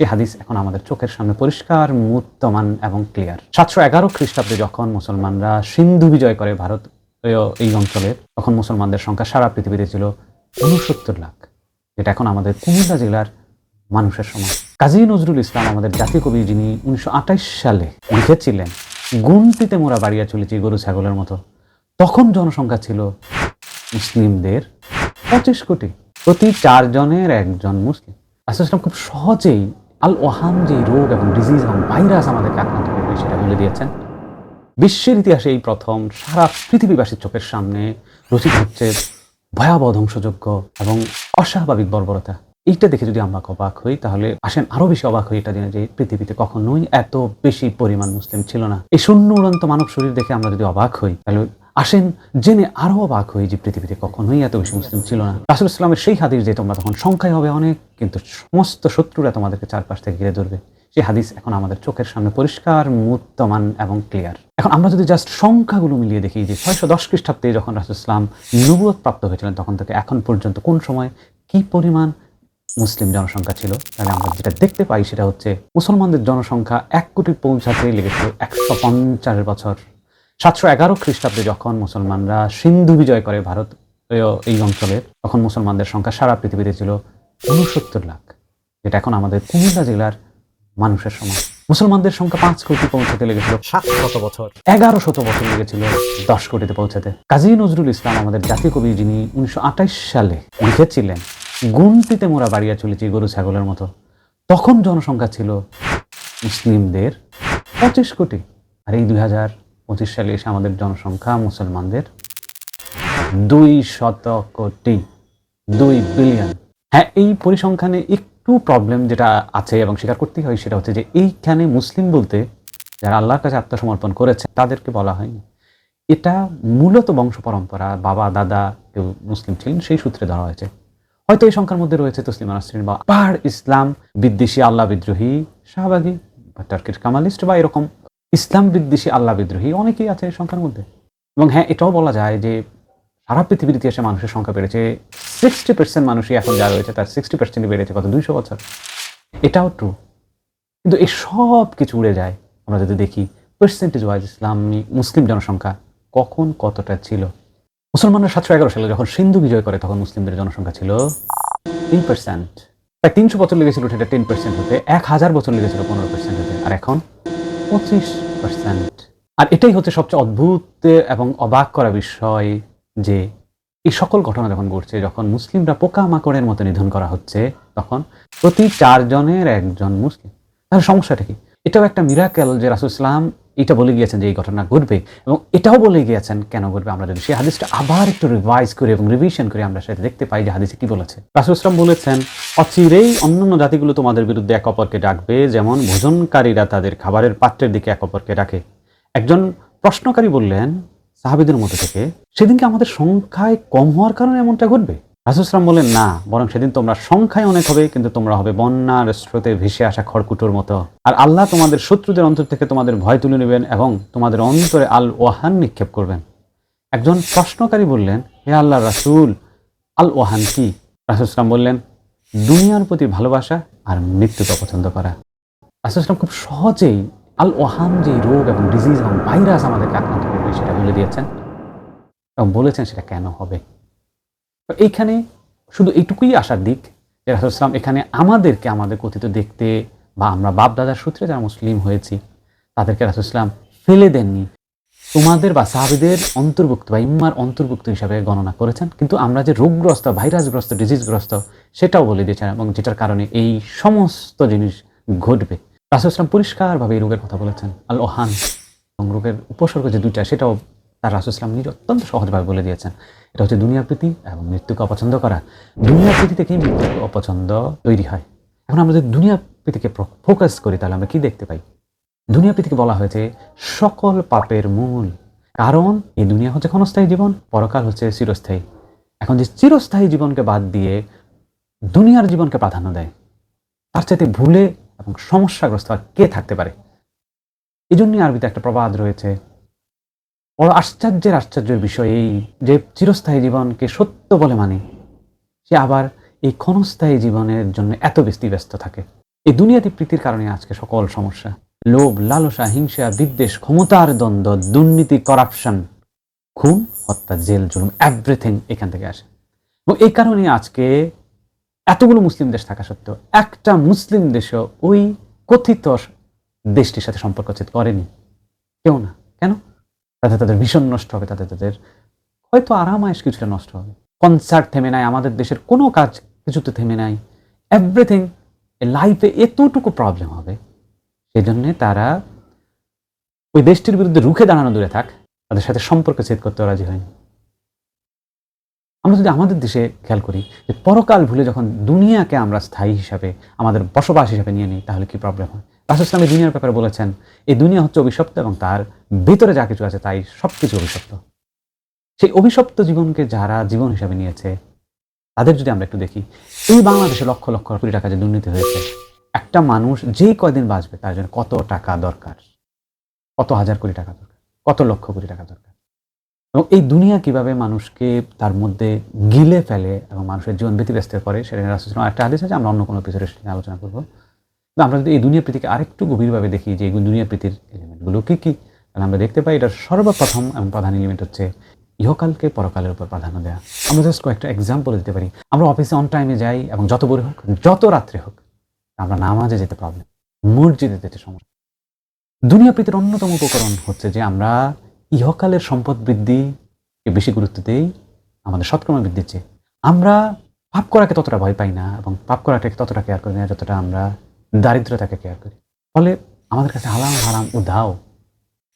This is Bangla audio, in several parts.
সেই হাদিস এখন আমাদের চোখের সামনে পরিষ্কার মূর্তমান এবং ক্লিয়ার সাতশো এগারো খ্রিস্টাব্দে যখন মুসলমানরা সিন্ধু বিজয় করে ভারত এই অঞ্চলের তখন মুসলমানদের সংখ্যা সারা পৃথিবীতে ছিল উনসত্তর লাখ। যেটা এখন আমাদের কুমিল্লা জেলার মানুষের সমাজ কাজী নজরুল ইসলাম আমাদের জাতীয় কবি যিনি উনিশশো সালে লিখেছিলেন, গুনতিতে মোরা বাড়িয়া চলেছি গরু, ছাগলের মতো। তখন জনসংখ্যা ছিল মুসলিমদের পঁচিশ কোটি। প্রতি চারজনের একজন মুসলিম। আসলাম খুব সহজেই আল ওহান যে রোগ এবং ডিজিজ এবং ভাইরাস আমাদেরকে আক্রান্ত করবে সেটা বলে দিয়েছেন। বিশ্বের ইতিহাসে এই প্রথম সারা পৃথিবীবাসীর চোখের সামনে রচিত হচ্ছে ভয়াবহ ধ্বংসযোগ্য এবং অস্বাভাবিক বর্বরতা। এইটা দেখে যদি আমরা অবাক হই, তাহলে আসেন আরও বেশি অবাক হই এটা জেনে যে পৃথিবীতে কখনোই এত বেশি পরিমাণ মুসলিম ছিল না। এই শূন্য উড়ন্ত মানব শরীর দেখে আমরা যদি অবাক হই, তাহলে আসেন জেনে আরও অবাক হই যে পৃথিবীতে কখনোই এত বেশি মুসলিম ছিল না। রাসুল ইসলামের সেই হাদিস যে তোমরা তখন সংখ্যায় হবে অনেক, কিন্তু সমস্ত শত্রুরা তোমাদেরকে চারপাশ থেকে ঘিরে ধরবে। সেই হাদিস এখন আমাদের চোখের সামনে পরিষ্কার মূর্তমান এবং ক্লিয়ার এখন আমরা যদি জাস্ট সংখ্যাগুলো মিলিয়ে দেখি যে ছয়শো দশ খ্রিস্টাব্দে যখন রাসুল ইসলাম নবুয়ত প্রাপ্ত হয়েছিলেন, তখন থেকে এখন পর্যন্ত কোন সময় কি পরিমাণ মুসলিম জনসংখ্যা ছিল? তাহলে আমরা যেটা দেখতে পাই সেটা হচ্ছে মুসলমানদের জনসংখ্যা এক কোটি পৌঁছাতে লেগেছিল একশো পঞ্চাশ বছর। সাতশো এগারো খ্রিস্টাব্দে যখন মুসলমানরা সিন্ধু বিজয় করে ভারত এই অঞ্চলের তখন মুসলমানদের সংখ্যা সারা পৃথিবীতে ছিল উনসত্তর লাখ। যেটা এখন আমাদের কুমিল্লা জেলার মানুষের সমাজ মুসলমানদের সংখ্যা পাঁচ কোটি পৌঁছাতে লেগেছিল। সাত শত বছর। এগারো শত বছর লেগেছিল দশ কোটিতে পৌঁছাতে। কাজী নজরুল ইসলাম আমাদের জাতীয় কবি যিনি উনিশশো সালে লিখেছিলেন গুনতিতে মোরা বাড়িয়া চলেছি গরু ছাগলের মতো। তখন জনসংখ্যা ছিল মুসলিমদের পঁচিশ কোটি। আর এই দুই হাজার পঁচিশ সালে এসে আমাদের জনসংখ্যা মুসলমানদের দুই শত কোটি দুই বিলিয়ন হ্যাঁ এই পরিসংখ্যানে একটু প্রবলেম যেটা আছে এবং স্বীকার করতেই হয় সেটা হচ্ছে যে এইখানে মুসলিম বলতে যারা আল্লাহর কাছে আত্মসমর্পণ করেছে, তাদেরকে বলা হয়নি। এটা মূলত বংশ পরম্পরা, বাবা, দাদা, কেউ মুসলিম ছিলেন সেই সূত্রে ধরা হয়েছে। হয়তো এই সংখ্যার মধ্যে রয়েছে তসলিম নাসরিন বা পাহাড় ইসলাম, বিদ্বেষী, আল্লাহ বিদ্রোহী, শাহবাগী বা টার্কির কামালিস্ট বা এরকম ইসলাম বিদ্বেষী আল্লাহ বিদ্রোহী, অনেকেই আছে এই সংখ্যার মধ্যে। এবং হ্যাঁ এটাও বলা যায় যে সারা পৃথিবীর ইতিহাসে মানুষের সংখ্যা বেড়েছে। সিক্সটি পার্সেন্ট মানুষই এখন যা রয়েছে তার সিক্সটি পার্সেন্টই বেড়েছে গত দুইশো বছর। এটাও ট্রু কিন্তু এই সব কিছু উড়ে যায়। আমরা যদি দেখি পার্সেন্টেজ ওয়াইজ ইসলামী মুসলিম জনসংখ্যা কখন কতটা ছিল? মুসলমানরা সাতশো এগারো সালে যখন সিন্ধু বিজয় করে তখন মুসলিমদের জনসংখ্যা ছিল তিন পার্সেন্ট প্রায় তিনশো বছর লেগেছিল সেটা টেন পার্সেন্ট হতে, এক হাজার বছর লেগেছিল পনেরো পার্সেন্ট হতে। আর এখন পঁচিশ পার্সেন্ট আর এটাই হচ্ছে সবচেয়ে অদ্ভুত এবং অবাক করা বিষয় যে এই সকল ঘটনা যখন ঘটছে, যখন মুসলিমরা পোকামাকড়ের মতো নিধন করা হচ্ছে, তখন প্রতি চারজনের একজন মুসলিম। তাহলে সমস্যাটা কি? এটাও একটা মিরাকেল যে রাসুল ইসলাম এটা বলে গিয়েছেন যে এই ঘটনা ঘটবে এবং এটাও বলে গিয়েছেন কেন ঘটবে? আমরা যদি সেই হাদিসটা আবার একটু রিভাইজ করি এবং রিভিশন করে, আমরা সেটা দেখতে পাই যে হাদিসে কি বলেছে। রাসুল ইসলাম বলেছেন অচিরেই অন্যান্য জাতিগুলো তোমাদের বিরুদ্ধে এক অপরকে ডাকবে, যেমন ভোজনকারীরা তাদের খাবারের পাত্রের দিকে এক অপরকে ডাকে। একজন প্রশ্নকারী বললেন, সাহাবিদের মধ্যে থেকে সেদিনকে আমাদের সংখ্যায় কম হওয়ার কারণে এমনটা ঘটবে? রাসুসলাম বললেন, না, বরং সেদিন তোমরা সংখ্যায় অনেক হবে, কিন্তু তোমরা হবে বন্যার স্রোতে ভেসে আসা খড়কুটোর মতো। আর আল্লাহ তোমাদের শত্রুদের অন্তর থেকে তোমাদের ভয় তুলে নেবেন এবং তোমাদের অন্তরে আল ওয়াহান নিক্ষেপ করবেন। একজন প্রশ্নকারী বললেন, হে আল্লাহ রাসুল আল ওয়াহান কি রাসুসলাম বললেন দুনিয়ার প্রতি ভালোবাসা আর মৃত্যুকে পছন্দ করা। রাসুসলাম খুব সহজেই আল ওহান যে রোগ এবং ডিজিজ এবং ভাইরাস আমাদেরকে আক্রান্ত করবে সেটা বলে দিয়েছেন। এবং বলেছেন সেটা কেন হবে? তো এইখানে শুধু এইটুকুই আসার দিক যে রাসুলাম এখানে আমাদেরকে আমাদের কথিত দেখতে বা আমরা বাপ দাদার সূত্রে যারা মুসলিম হয়েছি, তাদেরকে রাসুলাম ফেলে দেননি। তোমাদের বা সাহাবিদের অন্তর্ভুক্ত বা ইম্মার অন্তর্ভুক্ত হিসাবে গণনা করেছেন। কিন্তু আমরা যে রোগগ্রস্ত, ভাইরাসগ্রস্ত ডিজিজগ্রস্ত সেটাও বলে দিয়েছেন এবং যেটার কারণে এই সমস্ত জিনিস ঘটবে। রাসুলাম পরিষ্কারভাবে এই রোগের কথা বলেছেন। আল ওহান এবং রোগের উপসর্গ যে দুইটা, সেটাও তার রাসুলাম নিজে অত্যন্ত সহজভাবে বলে দিয়েছেন। এটা হচ্ছে দুনিয়ার প্রীতি এবং মৃত্যুকে অপছন্দ করা। দুনিয়ার প্রীতি থেকেই মৃত্যুকে অপছন্দ তৈরি হয়। এখন আমরা যদি দুনিয়ার প্রীতিকে ফোকাস করি, তাহলে আমরা কি দেখতে পাই? দুনিয়া প্রীতিকে বলা হয়েছে সকল পাপের মূল। কারণ এই দুনিয়া হচ্ছে ক্ষণস্থায়ী জীবন, পরকাল হচ্ছে চিরস্থায়ী। এখন যে চিরস্থায়ী জীবনকে বাদ দিয়ে দুনিয়ার জীবনকে প্রাধান্য দেয়, তার চাইতে ভুলে এবং সমস্যাগ্রস্ত আর কে থাকতে পারে? এই জন্যই আরবিতে একটা প্রবাদ রয়েছে। বড় আশ্চর্যের আশ্চর্যের বিষয় এই যে চিরস্থায়ী জীবনকে সত্য বলে মানে সে আবার এই ক্ষণস্থায়ী জীবনের জন্য এত ব্যস্ত থাকে। এই দুনিয়াতে প্রীতির কারণে আজকে সকল সমস্যা। লোভ, লালসা, হিংসা, বিদ্বেষ, ক্ষমতার দ্বন্দ্ব, দুর্নীতি করাপশন খুন, হত্যা, জেল, জুলুম এভরিথিং এখান থেকে আসে। এবং এই কারণে আজকে এতগুলো মুসলিম দেশ থাকা সত্ত্বেও একটা মুসলিম দেশও ওই কথিত দেশটির সাথে সম্পর্ক ছেদ করেনি। কেউ না। কেন? তাতে তাদের ভীষণ নষ্ট হবে, তাতে তাদের হয়তো আরামায়েশ কিছুটা নষ্ট হবে। কনসার্ট থেমে নাই, আমাদের দেশের কোনো কাজ কিছুতে থেমে নাই। এভরিথিং লাইফে এতটুকু প্রবলেম হবে সেই জন্যে তারা ওই দেশটির বিরুদ্ধে রুখে দাঁড়ানো দূরে থাক, তাদের সাথে সম্পর্ক ছেদ করতে রাজি হয়নি। আমরা যদি আমাদের দেশে খেয়াল করি যে পরকাল ভুলে যখন দুনিয়াকে আমরা স্থায়ী হিসাবে, আমাদের বসবাস হিসাবে নিয়ে নিই, তাহলে কি প্রবলেম হয়? রাসুল ইসলাম দুনিয়ার ব্যাপারে বলেছেন, এই দুনিয়া হচ্ছে অভিশপ্ত এবং তার ভিতরে যা কিছু আছে তাই সব কিছু অভিশপ্ত। সেই অভিশপ্ত জীবনকে যারা জীবন হিসাবে নিয়েছে, তাদের যদি আমরা একটু দেখি, এই বাংলাদেশে লক্ষ লক্ষ কোটি টাকা যে দুর্নীতি হয়েছে একটা মানুষ যেই কয়দিন বাঁচবে, তার জন্য কত টাকা দরকার? কত হাজার কোটি টাকা দরকার? কত লক্ষ কোটি টাকা দরকার? এবং এই দুনিয়া কীভাবে মানুষকে তার মধ্যে গিলে ফেলে এবং মানুষের জীবন ব্যতিব্যস্ত করে, সেটা নিয়ে রাসুল একটা আদেশ আছে, আমরা অন্য কোনো পিছনে সেটা নিয়ে আলোচনা করব। কিন্তু আমরা যদি এই দুনিয়া প্রীতিকে আরেকটু গভীরভাবে দেখি, যে এই দুনিয়া প্রীতির এলিমেন্টগুলো কী কী, তাহলে আমরা দেখতে পাই এটার সর্বপ্রথম এবং প্রধান এলিমেন্ট হচ্ছে ইহকালকে পরকালের উপর প্রাধান্য দেওয়া আমরা জাস্ট কয়েকটা এক্সাম্পল দিতে পারি। আমরা অফিসে অন টাইমে যাই এবং যত বড় হোক, যত রাত্রে হোক আমরা নামাজে যেতে প্রবলেম মসজিদে যেতে সমস্যা। দুনিয়া প্রীতির অন্যতম উপকরণ হচ্ছে যে আমরা ইহকালের সম্পদ বৃদ্ধিকে বেশি গুরুত্ব দেই, আমাদের সৎকর্ম বৃদ্ধির চেয়ে। আমরা পাপ করাকে ততটা ভয় পাই না এবং পাপ করাটাকে ততটা কেয়ার করি না যতটা আমরা দারিদ্রতাকে কেয়ার করি। ফলে আমাদের কাছে হালাম হারাম উধাও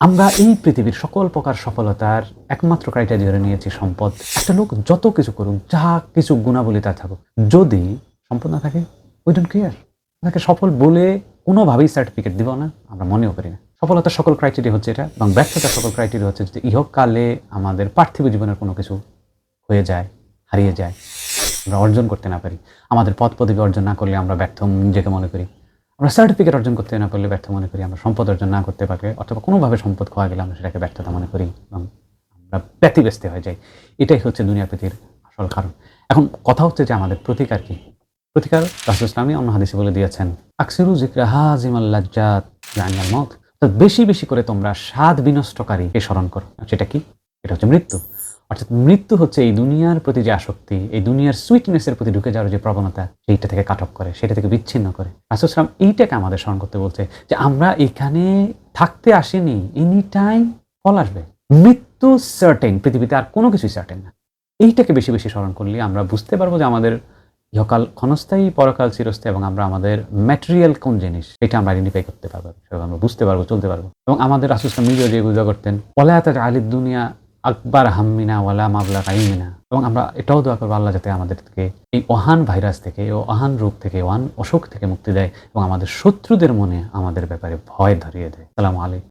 আমরা এই পৃথিবীর সকল প্রকার সফলতার একমাত্র ক্রাইটেরিয়া ধরে নিয়েছি সম্পদ। একটা লোক যত কিছু করুক, যা কিছু গুণাবলী তার থাকুক, যদি সম্পদ না থাকে উই ডোন্ট কেয়ার তাকে সফল বলে কোনোভাবেই সার্টিফিকেট দিব না, আমরা মনেও করি না। সফলতার সকল ক্রাইটেরিয়া হচ্ছে এটা, এবং ব্যর্থতার সকল ক্রাইটেরিয়া হচ্ছে যদি ইহকালে আমাদের পার্থিব জীবনের কোনো কিছু হয়ে যায়, হারিয়ে যায়, আমরা অর্জন করতে না পারি, আমাদের পদ পদবি অর্জন না করলে আমরা ব্যর্থ নিজেকে মনে করি, আমরা সার্টিফিকেট অর্জন করতে না পারলে ব্যর্থ মনে করি, আমরা সম্পদ অর্জন না করতে পারলে অথবা কোনোভাবে সম্পদ খোয়া গেলে আমরা সেটাকে ব্যর্থতা মনে করি, এবং আমরা ব্যতিব্যস্ত হয়ে যাই। এটাই হচ্ছে দুনিয়া প্রীতির আসল কারণ। এখন কথা হচ্ছে যে আমাদের প্রতিকার কি? প্রতিকার রাসুল ইসলামী অন্য হাদিসে বলে দিয়েছেন, আকসিরু জিক্রা হাজিমাল লাজ্জাত মত বেশি বেশি করে তোমরা স্বাদ বিনষ্টকারী বিনষ্টকারীকে স্মরণ করো। সেটা কি? এটা হচ্ছে মৃত্যু। অর্থাৎ মৃত্যু হচ্ছে এই দুনিয়ার প্রতি যে আসক্তি, এই দুনিয়ার সুইটনেসের প্রতি ঢুকে যাওয়ার যে প্রবণতা, সেইটা থেকে কাট করে, সেটা থেকে বিচ্ছিন্ন করে। রাসুলাম এইটাকে আমাদের স্মরণ করতে বলছে যে আমরা এখানে থাকতে আসিনি এনি টাইম ফল আসবে। মৃত্যু সার্টেন পৃথিবীতে আর কোনো কিছুই সার্টেন না। এইটাকে বেশি বেশি স্মরণ করলে আমরা বুঝতে পারব যে আমাদের ইহকাল ক্ষণস্থায়ী, পরকাল চিরস্থায়ী এবং আমরা আমাদের ম্যাটেরিয়াল কোন জিনিস? এটা আমরা আইডেন্টিফাই করতে পারব আমরা বুঝতে পারব, চলতে পারব। এবং আমাদের রাসুসলাম নিজেও যে গুজা করতেন ওলায়াত আলিদ দুনিয়া আকবার হাম্মিনা ওয়ালা মাবলা কাইমিনা এবং আমরা এটাও দোয়া করব আল্লাহ যাতে আমাদেরকে এই ওহান ভাইরাস থেকে ও ওহান রোগ থেকে ওহান অসুখ থেকে মুক্তি দেয় এবং আমাদের শত্রুদের মনে আমাদের ব্যাপারে ভয় ধরিয়ে দেয়। সালাম আলাইকুম।